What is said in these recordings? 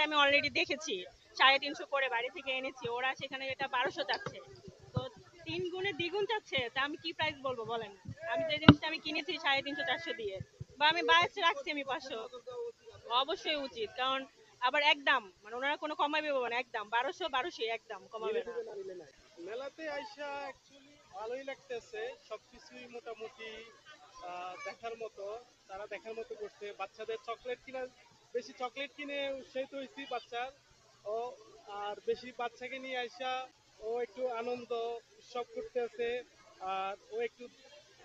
মেলাটা আমি অলরেডি দেখেছি। সাড়ে তিনশো করে বাড়ি থেকে এনেছি। ওরা সেখানে এটা বারোশো চাচ্ছে। তো তিন গুণে দ্বিগুণ চাচ্ছে তা আমি কি প্রাইস বলব বলেন? আমি যে জিনিসটা আমি কিনেছি সাড়ে তিনশো চারশো দিয়ে। বা আমি বায়াস রাখছি আমি পাঁচশো। অবশ্যই উচিত কারণ আবার একদম মানে ওনারা কোনো কমাবে না একদম। বারোশো বারোশো একদম কমাবে না। মেলাতে আইসা অ্যাকচুয়ালি ভালোই লাগতেছে। সবকিছুই মোটামুটি আহ, দেখার মতো তারা দেখার মতো করছে। বাচ্চাদের চকলেট কিনা বেশি চকলেট কিনে উৎসাহিত হয়েছি বাচ্চার ও, আর বেশি বাচ্চাকে নিয়ে আইসা ও একটু আনন্দ উৎসব করতেছে, আর ও একটু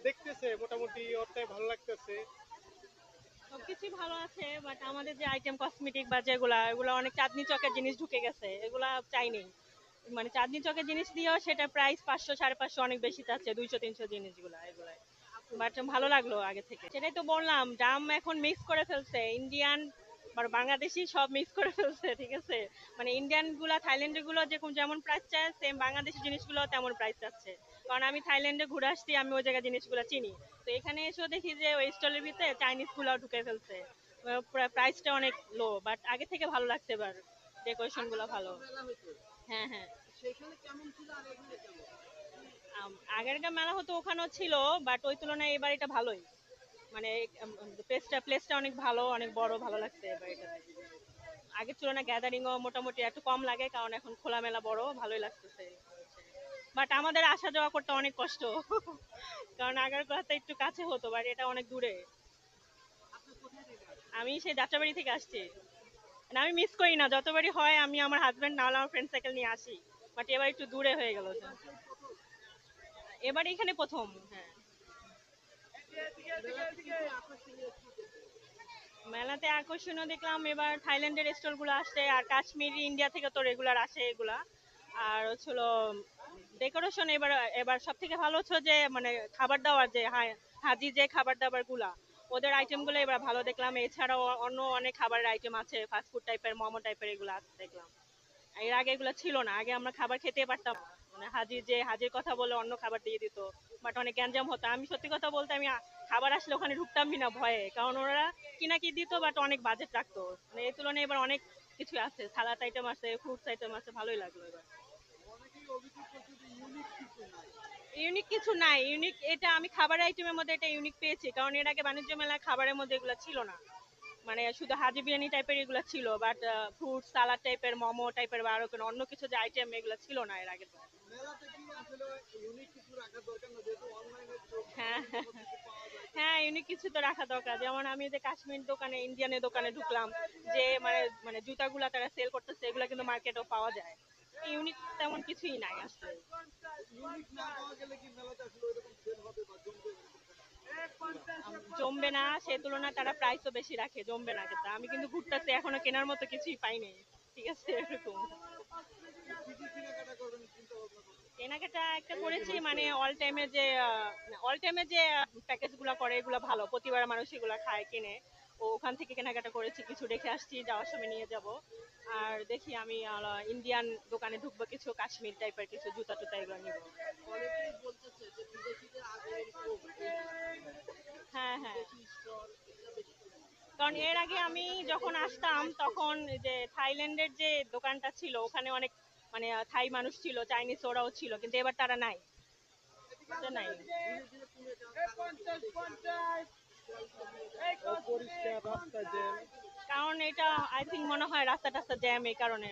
দেখতেছে, মোটামুটি ওরটাই ভালো লাগতেছে। সবকিছুই ভালো আছে বাট আমাদের যে আইটেম কসমেটিক বা যেগুলা, এগুলো অনেক চাঁদনি চকের জিনিস ঢুকে গেছে, এগুলা চাইনি মানে চাঁদনি চকের জিনিস দিয়েও সেটা প্রাইস পাঁচশো, সাড়ে পাঁচশো অনেক বেশি চাচ্ছে দুইশো, তিনশো জিনিসগুলা, এগুলা। বাট ভালো লাগল আগে থেকে। সেটাই তো বললাম, দাম এখন মিক্স করে ফেলছে ইন্ডিয়ান আর বাংলাদেশি সব মিক্স করে ফেলছে, ঠিক আছে? মানে ইন্ডিয়ানগুলা থাইল্যান্ডেরগুলো যেরকম, যেমন প্রাইস চায় সেম বাংলাদেশি জিনিসগুলো তেমন প্রাইস চাচ্ছে কারণ আমি থাইল্যান্ডে ঘুরে আসছি, আমি ওই জায়গায় জিনিসগুলো চিনি। তো এখানে এসেও দেখি যে ওই স্টলের ভিতরে চাইনিজগুলো ঢুকে ফেলছে। প্রাইসটা অনেক লো বাট আগে থেকে ভালো লাগছে এবার। ডেকোরেশনগুলো ভালো। হ্যাঁ হ্যাঁ। আগেরকার মেলা হতো ওখানেও ছিল বাট ওই তুলনায় এবার এটা ভালোই। মানে প্লেসটা প্লেসটা অনেক ভালো, অনেক বড়, ভালো লাগছে এটা। আগের তুলনায় গ্যাদারিংও মোটামুটি একটু কম লাগে, কারণ এখন খোলামেলা বড়, ভালোই লাগতেছে। বাট আমাদের আসা যাওয়া করতে অনেক কষ্ট। কারণ আগের কথা একটু কাছে হতো বাট এটা অনেক দূরে। আমি সেই যাত্রাবাড়ি থেকে আসছি। মানে আমি মিস করি না, যতবারই হয় আমি আমার হাজবেন্ড নাহলে আমার ফ্রেন্ড সাইকেল নিয়ে আসি। বাট এবার একটু দূরে হয়ে গেল। এবার এখানে প্রথম হ্যাঁ। মেলাতে আকর্ষণীয় দেখলাম এবার থাইল্যান্ডের স্টলগুলো আসছে আর কাশ্মীরি, ইন্ডিয়া থেকে তো রেগুলার আসে এগুলা। আর হচ্ছিল ডেকোরেশন এবার এবার সব থেকে ভালো হচ্ছে যে মানে খাবার দাবার যে হাজি যে খাবার দাবারগুলা ওদের আইটেমগুলো এবার ভালো দেখলাম। এছাড়াও অন্য অনেক খাবারের আইটেম আছে ফাস্টফুড টাইপের মোমো টাইপের এগুলো আছে দেখলাম। এর আগে এগুলো ছিল না, আগে আমরা খাবার খেতে পারতাম। মানে হাজির যে হাজির কথা বলে অন্য খাবার দিয়ে দিত। বাট অনেক গ্যাঞ্জাম হতো। আমি সত্যি কথা বলতে আমি খাবার আসলে ওখানে ঢুকতামই না ভয়ে। কারণ ওরা কিনা কি দিত বাট অনেক বাজেট রাখতো। মানে এই তুলনায় এবার অনেক কিছু আছে। সালাদ আইটেম আছে ফ্রুটস আইটেম আছে, ভালোই লাগল এবার। ইউনিক কিছু নাই। ইউনিক এটা আমি খাবার আইটেমের মধ্যে এটা ইউনিক পেয়েছি। কারণ এর আগে বাণিজ্য মেলায় খাবারের মধ্যে এগুলো ছিল না। মানে শুধু হাজি বিরিয়ানি টাইপের এগুলো ছিল বাট ফ্রুট সালাদ টাইপের মোমো টাইপের বা আরও অন্য কিছু যে আইটেম এগুলো ছিল না এর আগে হ্যাঁ হ্যাঁ ইউনিক কিছু তো রাখা দরকার। যেমন আমি যে কাশ্মীর দোকানে ইন্ডিয়ানের দোকানে ঢুকলাম, যে মানে মানে জুতাগুলা তারা সেল করতেছে, এগুলো কিন্তু মার্কেটেও পাওয়া যায়। ইউনিক তেমন কিছুই নাই আসলে। না, সে তুলনায় তারা প্রাইসও বেশি রাখে, জমবে না কিন্তু। আমি কিন্তু ঘুরতেছি, এখনও কেনার মতো কিছুই পাইনি। ঠিক আছে, এরকম। কেনাকাটা একটা করেছি মানে অল টাইমে যে অল টাইমে যে প্যাকেজগুলো করে, এগুলো ভালো। প্রতিবার মানুষ এগুলো খায়, কিনে। ও ওখান থেকে কেনাকাটা করেছি, কিছু রেখে আসছি, যাওয়ার সময় নিয়ে যাব। আর দেখি আমি ইন্ডিয়ান দোকানে ঢুকবো কিছু, কাশ্মীর টাইপের কিছু জুতা টুতা এগুলো নিব হ্যাঁ হ্যাঁ কারণ এর আগে আমি যখন আসতাম, তখন যে থাইল্যান্ডের যে দোকানটা ছিল, ওখানে অনেক মানে থাই মানুষ ছিল, চাইনিজ ওরাও ছিল, কিন্তু এবার তারা নাই। নাই। কারণ এটা আই থিঙ্ক মনে হয় রাস্তা টাস্তা জ্যাম এই কারণে,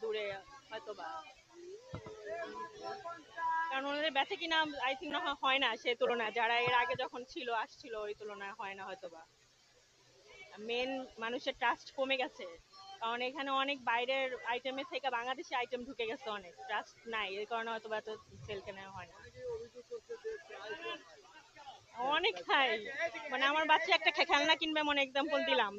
দূরে হয়তো বা কারণ ওনাদের বেচে কিনা আই থিঙ্ক হয় না সে তুলনায়। যারা এর আগে যখন ছিল, আসছিল, ওই তুলনায় হয় না হয়তো বা মেন মানুষের ট্রাস্ট কমে গেছে। কারণ এখানে অনেক বাইরের আইটেমের থেকে বাংলাদেশি আইটেম ঢুকে গেছে অনেক। ট্রাস্ট নাই, এর কারণে হয়তো বা এত সেল কেনা হয় না। অনেক খাই মানে আমার বাচ্চা একটা খেলনা কিনবে মনে এক্সাম্পল দিলাম